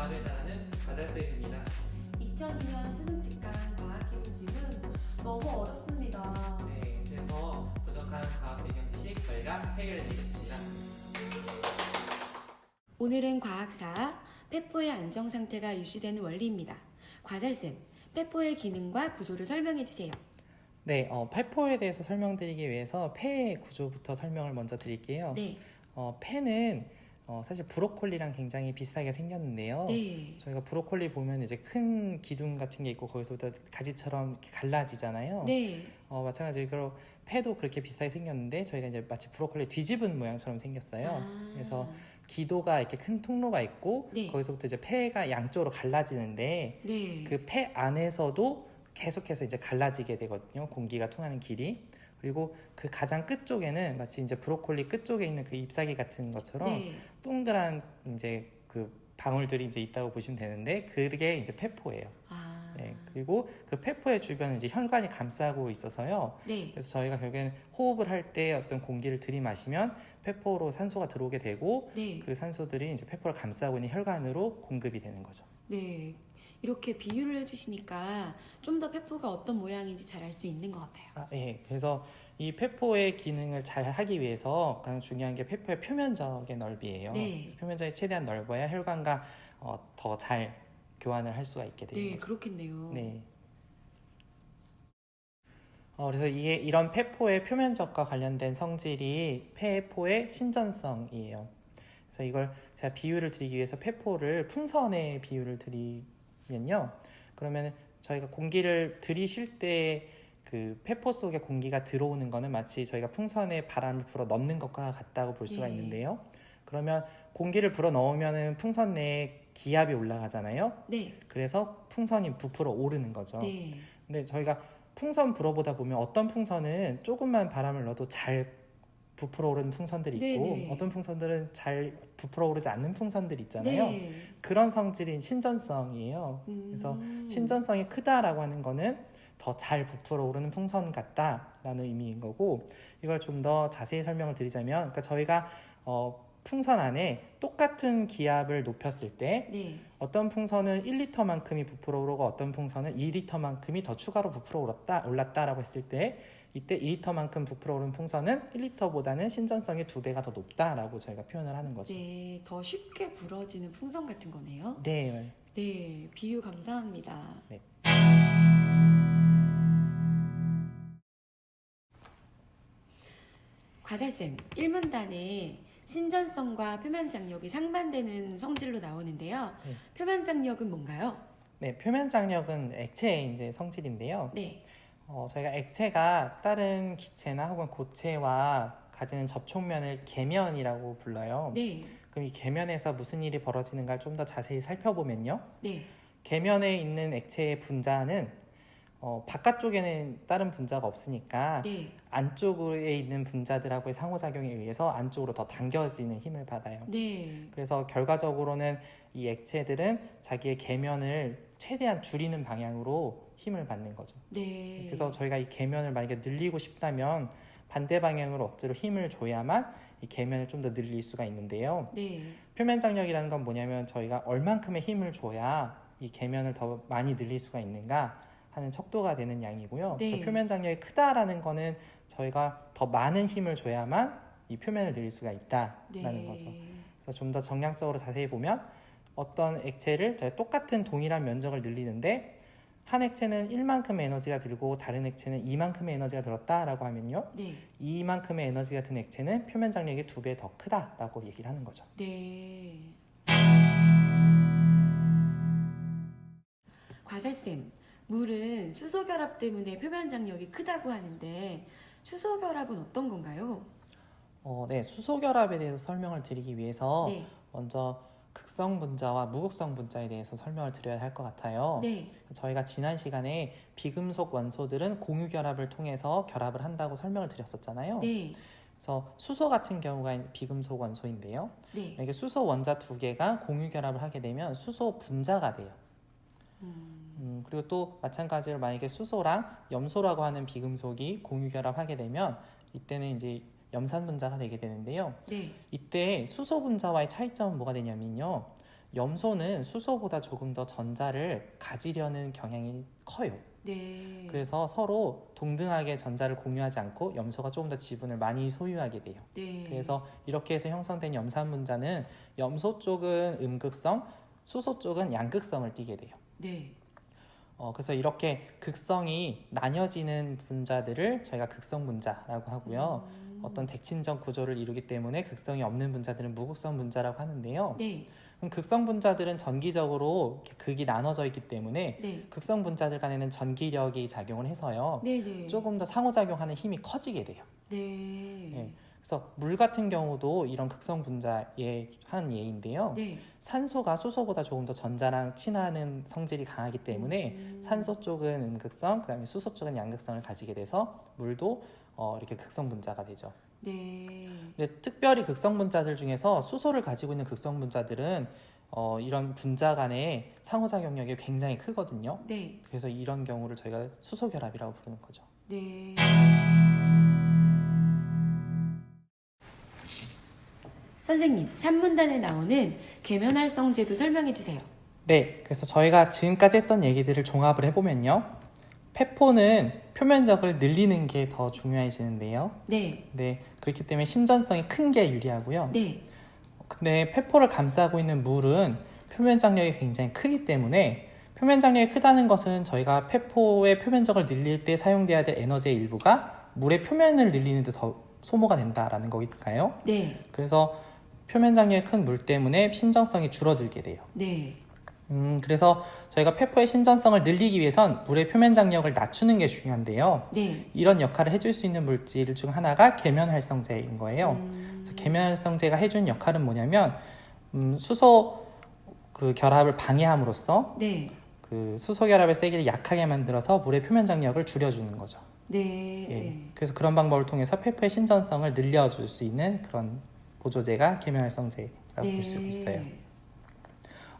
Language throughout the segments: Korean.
과학을 잘하는 과잘쌤입니다. 2002년 수능 특강 과학기술지는 너무 어렵습니다. 네, 그래서 부족한 과학 배경 지식 저희가 해결해드리겠습니다. 오늘은 과학사 페포의 안정 상태가 유지되는 원리입니다. 과잘쌤, 페포의 기능과 구조를 설명해 주세요. 네, 어, 폐포에 대해서 설명드리기 위해서 폐의 구조부터 설명을 먼저 드릴게요. 네, 어, 폐는 어, 사실 브로콜리랑 굉장히 비슷하게 생겼는데요. 네, 저희가 브로콜리 보면 이제 큰 기둥 같은 게 있고 거기서부터 가지처럼 이렇게 갈라지잖아요. 네, 어, 마찬가지로 폐도 그렇게 비슷하게 생겼는데 저희가 이제 마치 브로콜리 뒤집은 모양처럼 생겼어요. 아, 그래서 기도가 이렇게 큰 통로가 있고 네. 거기서부터 이제 폐가 양쪽으로 갈라지는데 네, 그폐 안에서도 계속해서 이제 갈라지게 되거든요. 공기가 통하는 길이. 그리고 그 가장 끝 쪽에는 마치 이제 브로콜리 끝 쪽에 있는 그 잎사귀 같은 것처럼 네, 동그란 이제 그 방울들이 이제 있다고 보시면 되는데 그게 이제 폐포예요. 아, 네. 그리고 그 폐포의 주변은 이제 혈관이 감싸고 있어서요. 네, 그래서 저희가 결국에는 호흡을 할 때 어떤 공기를 들이마시면 폐포로 산소가 들어오게 되고 네, 그 산소들이 이제 폐포를 감싸고 있는 혈관으로 공급이 되는 거죠. 네. 이렇게 비유를 해주시니까 좀 더 페포가 어떤 모양인지 잘 알 수 있는 것 같아요. 아, 예. 그래서 이 폐포의 기능을 잘 하기 위해서 가장 중요한 게 폐포의 표면적의 넓이에요. 네. 표면적이 최대한 넓어야 혈관과 어, 더 잘 교환을 할 수가 있게 되는 네, 거죠. 그렇겠네요. 네. 어, 그래서 이게 이런 폐포의 표면적과 관련된 성질이 폐포의 신전성이에요. 그래서 이걸 제가 비유를 드리기 위해서 폐포를 풍선의 비유를 드리 면요. 그러면 저희가 공기를 들이쉴 때그 폐포 속에 공기가 들어오는 거는 마치 저희가 풍선에 바람을 불어 넣는 것과 같다고 볼 수가 예. 있는데요. 그러면 공기를 불어 넣으면은 풍선 내에 기압이 올라가잖아요. 네, 그래서 풍선이 부풀어 오르는 거죠. 네, 근데 저희가 풍선 불어보다 보면 어떤 풍선은 조금만 바람을 넣어도 잘 부풀어 오르는 풍선들이 있고 네네. 어떤 풍선들은 잘 부풀어 오르지 않는 풍선들이 있잖아요. 네. 그런 성질인 신전성이에요. 음. 그래서 신전성이 크다라고 하는 거는 더 잘 부풀어 오르는 풍선 같다라는 의미인 거고 이걸 좀 더 자세히 설명을 드리자면 그러니까 저희가 어, 풍선 안에 똑같은 기압을 높였을 때 네, 어떤 풍선은 1리터만큼이 부풀어 오르고 어떤 풍선은 2리터만큼이 더 추가로 부풀어 올랐다, 올랐다라고 했을 때 이때 2리터만큼 부풀어 오른 풍선은 1리터보다는 신전성이 두 배가 더 높다라고 저희가 표현을 하는 거죠. 네, 더 쉽게 불어지는 풍선 같은 거네요. 네. 네, 비유 감사합니다. 네. 과잘쌤, 1문단에 신전성과 표면장력이 상반되는 성질로 나오는데요. 네. 표면장력은 뭔가요? 네, 표면 장력은 액체의 이제 성질인데요. 네, 어, 저희가 액체가 다른 기체나 혹은 고체와 가지는 접촉면을 계면이라고 불러요. 네, 그럼 이 계면에서 무슨 일이 벌어지는가를 좀 더 자세히 살펴보면요. 네, 계면에 있는 액체의 분자는 어, 바깥쪽에는 다른 분자가 없으니까 네, 안쪽에 있는 분자들하고의 상호작용에 의해서 안쪽으로 더 당겨지는 힘을 받아요. 네, 그래서 결과적으로는 이 액체들은 자기의 계면을 최대한 줄이는 방향으로 힘을 받는 거죠. 네. 그래서 저희가 이 계면을 만약에 늘리고 싶다면 반대 방향으로 억지로 힘을 줘야만 이 계면을 좀 더 늘릴 수가 있는데요. 네, 표면 장력이라는 건 뭐냐면 저희가 얼만큼의 힘을 줘야 이 계면을 더 많이 늘릴 수가 있는가 하는 척도가 되는 양이고요. 네. 그래서 표면 장력이 크다라는 거는 저희가 더 많은 힘을 줘야만 이 표면을 늘릴 수가 있다라는 네. 거죠. 그래서 좀 더 정략적으로 자세히 보면 어떤 액체를 저희 똑같은 동일한 면적을 늘리는데 한 액체는 1만큼의 에너지가 들고 다른 액체는 2만큼의 에너지가 들었다라고 하면요. 네, 이만큼의 에너지가 든 액체는 표면 장력이 두 배 더 크다라고 얘기를 하는 거죠. 네. 과잘쌤, 물은 수소 결합 때문에 표면 장력이 크다고 하는데 수소 결합은 어떤 건가요? 어, 네, 수소 결합에 대해서 설명을 드리기 위해서 네, 먼저 극성 분자와 무극성 분자에 대해서 설명을 드려야 할 것 같아요. 네, 저희가 지난 시간에 비금속 원소들은 공유 결합을 통해서 결합을 한다고 설명을 드렸었잖아요. 네, 그래서 수소 같은 경우가 비금속 원소인데요. 네. 이게 수소 원자 두 개가 공유 결합을 하게 되면 수소 분자가 돼요. 음, 음, 그리고 또 마찬가지로 만약에 수소랑 염소라고 하는 비금속이 공유 결합하게 되면 이때는 이제 염산 분자가 되게 되는데요. 네, 이때 수소 분자와의 차이점은 뭐가 되냐면요. 염소는 수소보다 조금 더 전자를 가지려는 경향이 커요. 네. 그래서 서로 동등하게 전자를 공유하지 않고 염소가 조금 더 지분을 많이 소유하게 돼요. 네. 그래서 이렇게 해서 형성된 염산 문자는 염소 쪽은 음극성, 수소 쪽은 양극성을 띠게 돼요. 네. 어, 그래서 이렇게 극성이 나뉘어지는 분자들을 저희가 극성 분자라고 하고요. 음. 어떤 대칭적 구조를 이루기 때문에 극성이 없는 분자들은 무극성 분자라고 하는데요. 네. 그럼 극성 분자들은 전기적으로 극이 나눠져 있기 때문에 네. 극성 분자들 간에는 전기력이 작용을 해서요. 네. 네. 조금 더 상호작용하는 힘이 커지게 돼요. 네. 예. 그래서 물 같은 경우도 이런 극성 분자의 한 예인데요. 네. 산소가 수소보다 조금 더 전자랑 친하는 성질이 강하기 때문에 음. 산소 쪽은 음극성, 그다음에 수소 쪽은 양극성을 가지게 돼서 물도 어, 이렇게 극성 분자가 되죠. 네. 근데 특별히 극성 분자들 중에서 수소를 가지고 있는 극성 분자들은 어, 이런 분자 간의 상호작용력이 굉장히 크거든요. 네. 그래서 이런 경우를 저희가 수소 결합이라고 부르는 거죠. 네. 선생님, 산문단에 나오는 계면활성제도 설명해 주세요. 네, 그래서 저희가 지금까지 했던 얘기들을 종합을 해보면요. 페포는 표면적을 늘리는 게 더 중요해지는데요. 네. 네, 그렇기 때문에 신전성이 큰 게 유리하고요. 네. 근데 페포를 감싸고 있는 물은 표면 장력이 굉장히 크기 때문에 표면 장력이 크다는 것은 저희가 페포의 표면적을 늘릴 때 사용돼야 될 에너지의 일부가 물의 표면을 늘리는 데 더 소모가 된다라는 거니까요. 네. 그래서 표면 장력이 큰 물 때문에 신전성이 줄어들게 돼요. 네. 음, 그래서 저희가 페퍼의 신전성을 늘리기 위해선 물의 표면 장력을 낮추는 게 중요한데요. 네. 이런 역할을 해줄 수 있는 물질 중 하나가 계면활성제인 거예요. 음. 그래서 계면활성제가 해준 역할은 뭐냐면 음, 수소 그 결합을 방해함으로써 네. 그 수소 결합의 세기를 약하게 만들어서 물의 표면 장력을 줄여주는 거죠. 네. 예. 그래서 그런 방법을 통해서 페퍼의 신전성을 늘려줄 수 있는 그런 보조제가 계면활성제라고 볼수 있어요.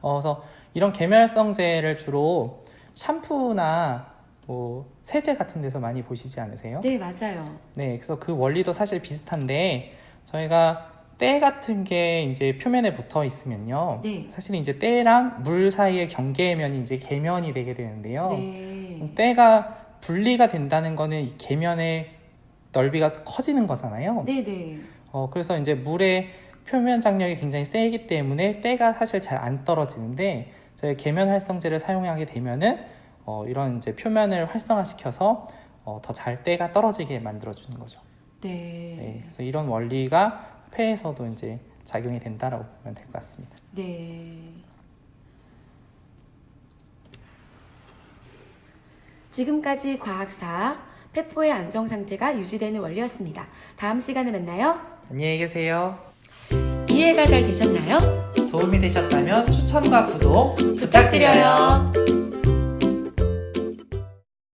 어, 그래서 이런 계면활성제를 주로 샴푸나 뭐 세제 같은 데서 많이 보시지 않으세요? 네, 맞아요. 네, 그래서 그 원리도 사실 비슷한데 저희가 때 같은 게 이제 표면에 붙어 있으면요. 네. 사실 이제 때랑 물 사이의 경계면이 이제 계면이 되게 되는데요. 네. 때가 분리가 된다는 거는 이 계면의 넓이가 커지는 거잖아요. 네, 네. 어, 그래서 이제 물의 표면 장력이 굉장히 세기 때문에 때가 사실 잘 안 떨어지는데 저희 계면 활성제를 사용하게 되면은 어, 이런 이제 표면을 활성화시켜서 어, 더잘 때가 떨어지게 만들어 주는 거죠. 네. 네, 그래서 이런 원리가 폐에서도 이제 작용이 된다라고 보면 될 것 같습니다. 네. 지금까지 과학사 페포의 안정 상태가 유지되는 원리였습니다. 다음 시간에 만나요. 안녕히 계세요. 이해가 잘 되셨나요? 도움이 되셨다면 추천과 구독 부탁드려요.